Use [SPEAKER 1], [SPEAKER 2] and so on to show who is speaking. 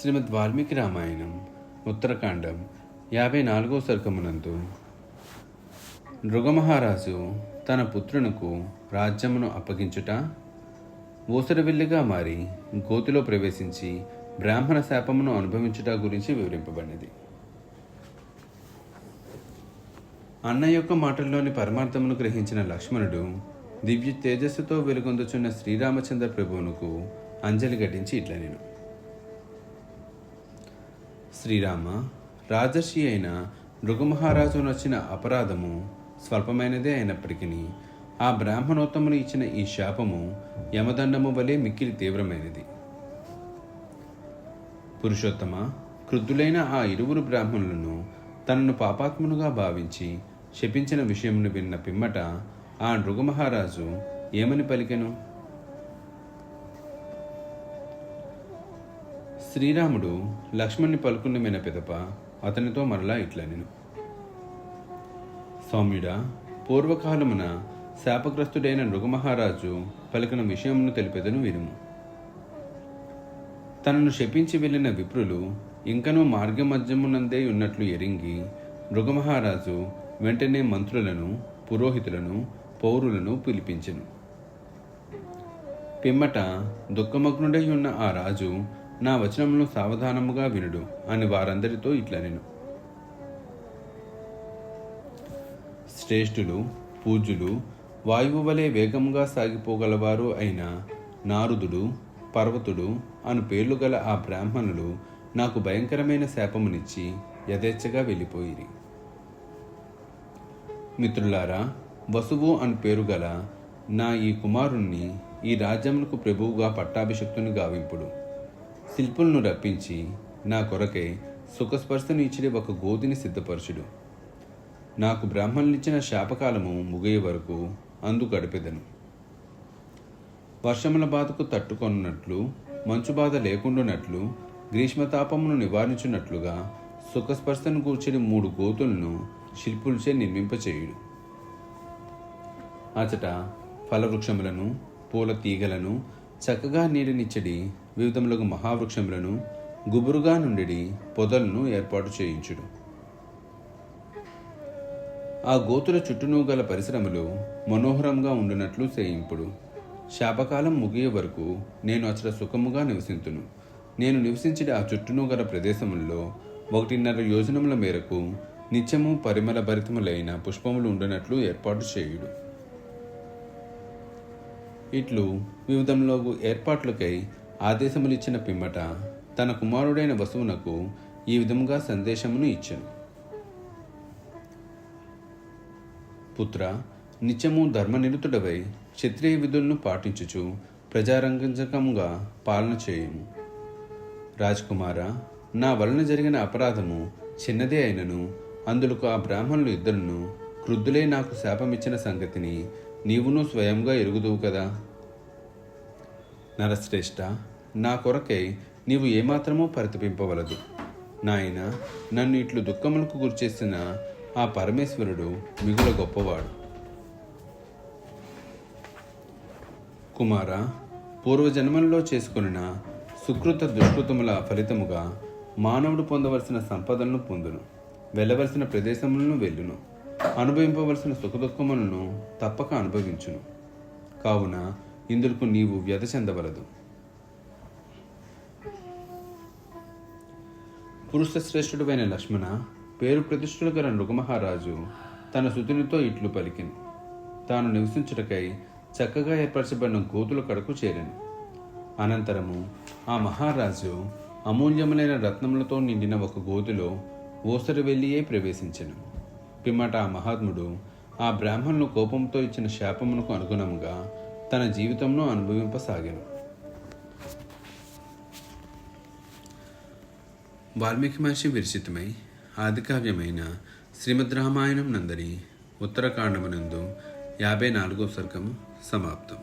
[SPEAKER 1] శ్రీమద్ వాల్మీకి రామాయణం ఉత్తరకాండం యాభై నాలుగో సర్గమునందు. నృగమహారాజు తన పుత్రునకు రాజ్యమును అప్పగించుట ఊసరవిల్లిగా మారి గోతిలో ప్రవేశించి బ్రాహ్మణ శాపమును అనుభవించుట గురించి వివరింపబడినది. అన్న యొక్క మాటల్లోని పరమార్థమును గ్రహించిన లక్ష్మణుడు దివ్య తేజస్సుతో వెలుగొందుచున్న శ్రీరామచంద్ర ప్రభువునకు అంజలి ఘటించి ఇట్లా నేను శ్రీరామ రాజర్షి అయిన మృగమహారాజు నచ్చిన అపరాధము స్వల్పమైనదే అయినప్పటికీ ఆ బ్రాహ్మణోత్తములు ఇచ్చిన ఈ శాపము యమదండము వలె మిక్కిలి తీవ్రమైనది. పురుషోత్తమ క్రుద్ధులైన ఆ ఇరువురు బ్రాహ్మణులను తనను పాపాత్మునుగా భావించి శపించిన విషయమును విన్న పిమ్మట ఆ నృగమహారాజు ఏమని పలికెను? శ్రీరాముడు లక్ష్మణ్ణి పలుకుండమైన పిదప? అతనితో మరలా ఇట్లా నేను. సౌమ్యుడా పూర్వకాలమున శాపగ్రస్తుడైన నృగమహారాజు పలికిన విషయమును తెలిపెదను వినుము. తనను శపించి వెళ్ళిన విప్రులు ఇంకనూ మార్గమధ్యమునందే ఉన్నట్లు ఎరింగి మృగమహారాజు వెంటనే మంత్రులను పురోహితులను పౌరులను పిలిపించెను. పిమ్మట దుఃఖమగ్నుడై ఉన్న ఆ రాజు నా వచనమును సావధానముగా వినుడు అని వారందరితో ఇట్లా నేను శ్రేష్ఠులు పూజులు వాయువు వలె వేగముగా సాగిపోగలవారు అయిన నారుదుడు పర్వతుడు అను పేర్లు గల ఆ బ్రాహ్మణులు నాకు భయంకరమైన శాపమునిచ్చి యథేచ్ఛగా వెళ్ళిపోయిరి. మిత్రులారా వసువు అను పేరు గల నా ఈ కుమారుణ్ణి ఈ రాజ్యములకు ప్రభువుగా పట్టాభిషక్తుని గావింపుడు. శిల్పులను రప్పించి నా కొరకై సుఖస్పర్శను ఇచ్చిడి ఒక గోతిని సిద్ధపరచుడు. నాకు బ్రాహ్మణులిచ్చిన శాపకాలము ముగియే వరకు అందు గడిపెదను. వర్షముల బాధకు తట్టుకొన్నట్లు మంచు బాధ లేకుండానట్లు గ్రీష్మతాపమును నివారించున్నట్లుగా సుఖస్పర్శను కూర్చుని మూడు గోతులను శిల్పులచే నిర్మింపచేయుడు. అచట ఫలవృక్షములను పూల తీగలను చక్కగా నీరునిచ్చడి వివిధములకు మహావృక్షములను గుబురుగా నుండి పొదలను ఏర్పాటు చేయించుడు. ఆ గోతుల చుట్టూను గల పరిశ్రమలు మనోహరంగా ఉండునట్లు చేయింపుడు శాపకాలం ముగియ వరకు నేను అచట సుఖముగా నివసింతును. నేను నివసించిన ఆ చుట్టూను గల ప్రదేశముల్లో ఒకటిన్నర యోజనముల మేరకు నిత్యము పరిమళ భరితములైన పుష్పములు ఉండనట్లు ఏర్పాటు చేయుడు. ఇట్లు వివిధంలో ఏర్పాట్లకై ఆదేశములిచ్చిన పిమ్మట తన కుమారుడైన వసువునకు ఈ విధముగా సందేశమును ఇచ్చాను. పుత్ర నిత్యము ధర్మనిరుతుడవై క్షత్రియ విధులను పాటించుచు ప్రజారంగజకంగా పాలన చేయము. రాజకుమార నా వలన జరిగిన అపరాధము చిన్నదే అయినను అందులకు ఆ బ్రాహ్మణులు ఇద్దరును క్రుద్ధులే నాకు శాపమిచ్చిన సంగతిని నీవును స్వయంగా ఎరుగుదువు కదా? నరశ్రేష్ఠ నా కొరకై నీవు ఏమాత్రమూ పరితపింపవలదు. నాయన నన్ను ఇట్లు దుఃఖములకు గురిచేసిన ఆ పరమేశ్వరుడు మిగుల గొప్పవాడు. కుమార పూర్వజన్మల్లో చేసుకున్న సుకృత దుష్కృతముల ఫలితముగా మానవుడు పొందవలసిన సంపదలను పొందును. వెళ్ళవలసిన ప్రదేశములను వెళ్ళును. అనుభవింపవలసిన సుఖదుఖములను తప్పక అనుభవించును. కావున ఇందుకు నీవు వ్యధ చెందవలదు. పురుష శ్రేష్ఠుడైన లక్ష్మణ పేరు ప్రతిష్ఠుడు గల నృగమహారాజు తన సుతునితో ఇట్లు పలికిను. తాను నివసించుటకై చక్కగా ఏర్పరచబడిన గోతుల కడకు చేరాను. అనంతరము ఆ మహారాజు అమూల్యములైన రత్నములతో నిండిన ఒక గోతులో ఓసరి వెళ్ళియే ప్రవేశించెను. పిమ్మట ఆ మహాత్ముడు ఆ బ్రాహ్మణులు కోపంతో ఇచ్చిన శాపమునకు అనుగుణంగా తన జీవితంలో అనుభవింపసాగాను. వాల్మీకి మహర్షి విరచితమై ఆదికావ్యమైన శ్రీమద్ రామాయణం నందరి ఉత్తరకాండమునందు యాభై నాలుగో సర్గము సమాప్తం.